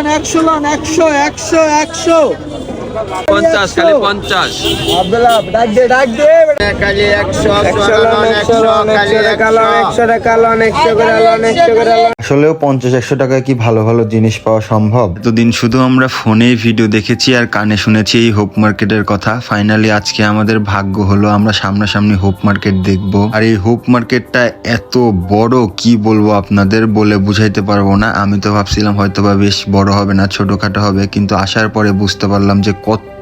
Loan একশো loan একশো একশো একশো। পঞ্চাশ খালি পঞ্চাশ। ডাক দে ডাক দে। একশো লন আসলেও পঞ্চাশ একশো টাকায় কি ভালো ভালো জিনিস পাওয়া সম্ভব? এতদিন শুধু আমরা ফোনে ভিডিও দেখেছি আর কানে শুনেছি এই হোপ মার্কেটের কথা। ফাইনালি আজকে আমাদের ভাগ্য হলো আমরা সামনাসামনি হোপ মার্কেট দেখব। আর এই হোপ মার্কেটটা এত বড় কি বলব আপনাদের বলে বুঝাইতে পারব না। আমি তো ভাবছিলাম হয়তো বা বেশ বড় হবে না ছোটখাটো হবে কিন্তু আসার পরে বুঝতে পারলাম যে কত বড়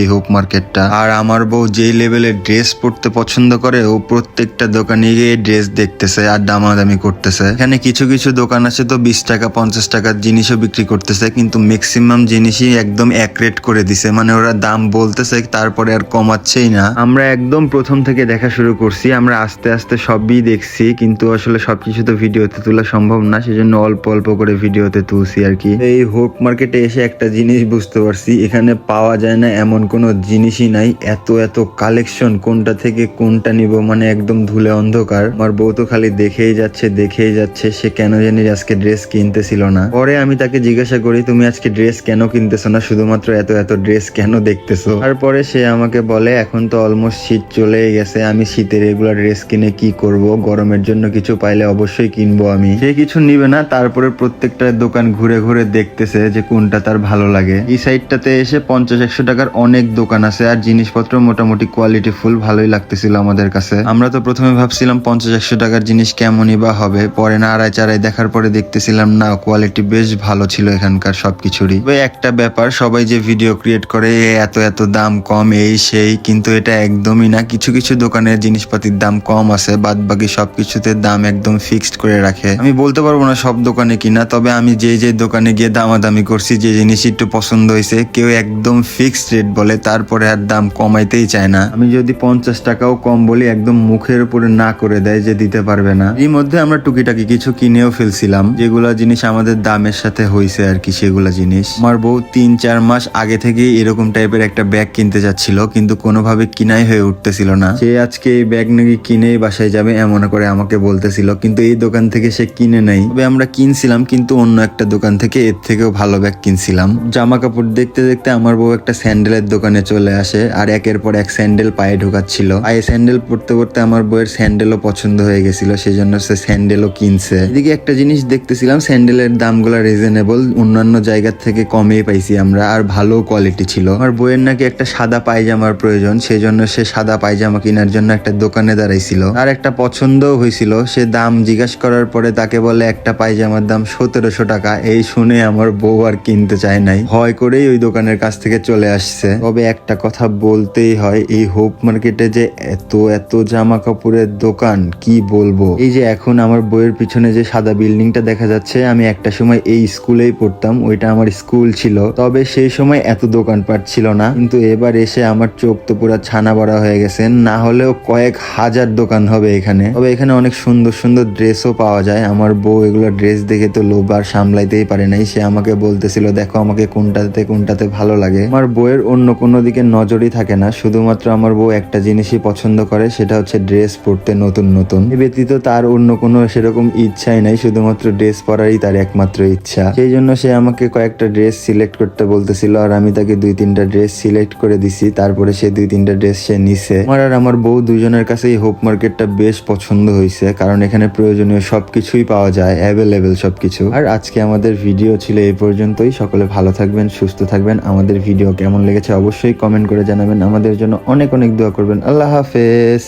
এই হোপ মার্কেটটা। আর আমার বউ যেই লেভেলের ড্রেস পরতে পছন্দ করে, ও প্রত্যেকটা দোকানে গিয়ে ড্রেস দেখতেছে আর দামাদামি করতেছে। এখানে কিছু কিছু দোকান আছে তো বিশ টাকা, পঞ্চাশ টাকার জিনিসও বিক্রি করতেছে, কিন্তু ম্যাক্সিমাম জিনিসই একদম এক রেট করে দিছে। মানে ওরা দাম বলতেছে, তারপরে আর কমাচ্ছেই না। আমরা একদম প্রথম থেকে দেখা শুরু করছি, আমরা আস্তে আস্তে সবই দেখছি, কিন্তু আসলে সবকিছু তো ভিডিওতে তোলা সম্ভব না, সেজন্য অল্প অল্প করে ভিডিওতে তুলছি আর কি। এই হোপ মার্কেটে এসে একটা জিনিস বুঝতে পারছি, এখানে পাওয়া যায় না এমন কোনো জিনিসই নাই। এত এত কালেকশন কোনটা থেকে কোনটা নিব মানে একদম ধুলে অন্ধকার। আমার বউ তো খালি দেখেই যাচ্ছে দেখেই যাচ্ছে, সে কেন জানি আজকে ড্রেস কিনতেছিল না। পরে আমি তাকে জিজ্ঞাসা করি, তুমি আজকে ড্রেস কেন কিনতেছো না? শুধুমাত্র এত এত ড্রেস কেন দেখতেছো? তারপরে সে আমাকে বলে, এখন তো অলমোস্ট শীত চলেই গেছে, আমি শীতের এগুলা ড্রেস কিনে কি করব? গরমের জন্য কিছু পাইলে অবশ্যই কিনবো আমি। সে কিছু নিবে না, তারপরে প্রত্যেকটা দোকান ঘুরে ঘুরে দেখতেছে যে কোনটা তার ভালো লাগে। এই সাইডটাতে এসে পঞ্চাশ, একশো টাকার অনেক দোকান আছে আর জিনিসপত্র মোটামুটি কোয়ালিটি ফুল ভালোই লাগতেছিল আমাদের কাছে। আমরা তো প্রথমে ভাবছিলাম পঞ্চাশ, একশো টাকার জিনিস কেমনই বা হবে। পরে না আড়াই চারাই দেখার পরে দেখতেছিলাম, না কোয়ালিটি বেশ ভালো ছিল এখানকার সবকিছুরই। তবে একটা ব্যাপার, সবাই যে ভিডিও ক্রিয়েট করে এত এত দাম কম, এই, সেই, কিন্তু এটা একদমই না। কিছু কিছু দোকানের জিনিসপাতির দাম কম আছে বাদ বাকি সবকিছুতে দাম একদম ফিক্সড করে রাখে। আমি বলতে পারব না সব দোকানে কিনা, তবে আমি যে যে দোকানে গিয়ে দামাদামি করছি, যে জিনিস একটু পছন্দ হয়েছে, কেউ একদম ফিক্সড রেট বলে, তারপরে আর দাম কমাইতেই চায় না। আমি যদি পঞ্চাশ টাকাও কম বলি, একদম মুখের উপরে না করে দেয় যে দিতে পারবে না। এই মধ্যে আমরা টুকিটাকি কিছু কিনেও ফেলছিলাম, যেগুলা জিনিস আমাদের দামের সাথে হয়েছে আর কি, সেগুলা জিনিস। আমার বউ তিন চার মাস আগে থেকে এরকম টাইপের একটা ব্যাগ কিনতে যাচ্ছিল, কিন্তু কোনোভাবে কিনাই হয়ে উঠতেছিল না। সে আজকে এই ব্যাগ নাকি কিনেই বাসায় যাবে এমন করে আমাকে বলতেছিল, কিন্তু এই দোকান থেকে সে কিনে নেই। তবে আমরা কিনছিলাম, কিন্তু অন্য একটা দোকান থেকে এর থেকেও ভালো ব্যাগ কিনছিলাম। জামা কাপড় দেখতে দেখতে আমার বউ একটা স্যান্ডেলের দোকানে চলে আসে আর একের পর এক স্যান্ডেল পায়ে ঢোকাচ্ছিল। আর এই স্যান্ডেল পড়তে পড়তে আমার বউয়ের স্যান্ডেলও পছন্দ হয়ে গেছিল, সেজন্য সে স্যান্ডেলও কিনছে। এদিকে একটা জিনিস দেখতেছিলাম, স্যান্ডেলের দামগুলো রিজনেবল অন্যান্য জায়গার থেকে কমেই পাইছি আমরা আর ভালো কোয়ালিটি ছিল। আমার বইয়ের নাকি একটা সাদা পায়জামার প্রয়োজন, সেজন্য সে সাদা পায়জামা কেনার জন্য একটা দোকানে দাঁড়াইছিল। আর একটা পছন্দও হয়েছিল, সে দাম জিজ্ঞাসা করার পরে তাকে বলে, একটা পায়জামার দাম সতেরোশো টাকা। এই শুনে আমার বউ আর কিনতে চায় নাই। ভয় করেই ওই দোকানের কাছ থেকে চলে আসছে। তবে একটা কথা বলতেই হয়, এই হোপ মার্কেটে যে এত এত জামা কাপড়ের দোকান, কি বলব? এই যে এখন আমার বইয়ের পিছনে যে সাদা বিল্ডিংটা দেখা যাচ্ছে, আমি একটা সময় এই স্কুলেই পড়তাম, ওইটা আমার স্কুল ছিল। তবে সেই সময় এত দোকানপাট ছিল না, কিন্তু এবার এসে আমার চোখ তো পুরো ছানা বড়া হয়ে গেছে, না হলেও কয়েক হাজার দোকান হবে এখানে। তবে এখানে অনেক সুন্দর সুন্দর ড্রেসও পাওয়া যায়। আমার বউ এগুলো ড্রেস দেখে তো লোভ আর সামলাইতেই পারে নাই, সে আমাকে বলতেছিল, দেখো আমাকে কোনটাতে কোনটাতে ভালো লাগে। আমার বউয়ের অন্য কোনো দিকে নজরই থাকে না। শুধুমাত্র আমার বউ একটা জিনিসই পছন্দ করে, সেটা হচ্ছে ড্রেস পরতে নতুন নতুন। এ ব্যতীত তার অন্য কোনো সেরকম ইচ্ছাই নাই, শুধুমাত্র ড্রেস পরারই তার একমাত্র ইচ্ছা। সেই জন্য সে আমাকে কয়েকটা ড্রেস সিলেক্ট করতে বলতেছিল, আর আমি তাকে দুই তিনটা ড্রেস সিলেক্ট করে দিছি, তারপরে সে দুই তিনটা ড্রেস সে নিছে। আমার আর আমার বউ দুজনের কাছে এই হোপ মার্কেটটা বেশ পছন্দ হয়েছে কারণ এখানে প্রয়োজনীয় সবকিছুই পাওয়া যায়, অ্যাভেলেবেল সবকিছু। আর আজকে আমাদের ভিডিও ছিল এই পর্যন্তই, সকলে ভালো থাকবেন, সুস্থ থাকবেন, আমাদের ভিডিও কেমন লেগেছে অবশ্যই কমেন্ট করে জানাবেন। আমাদের জন্য অনেক অনেক দোয়া করবেন। আল্লাহ হাফেজ।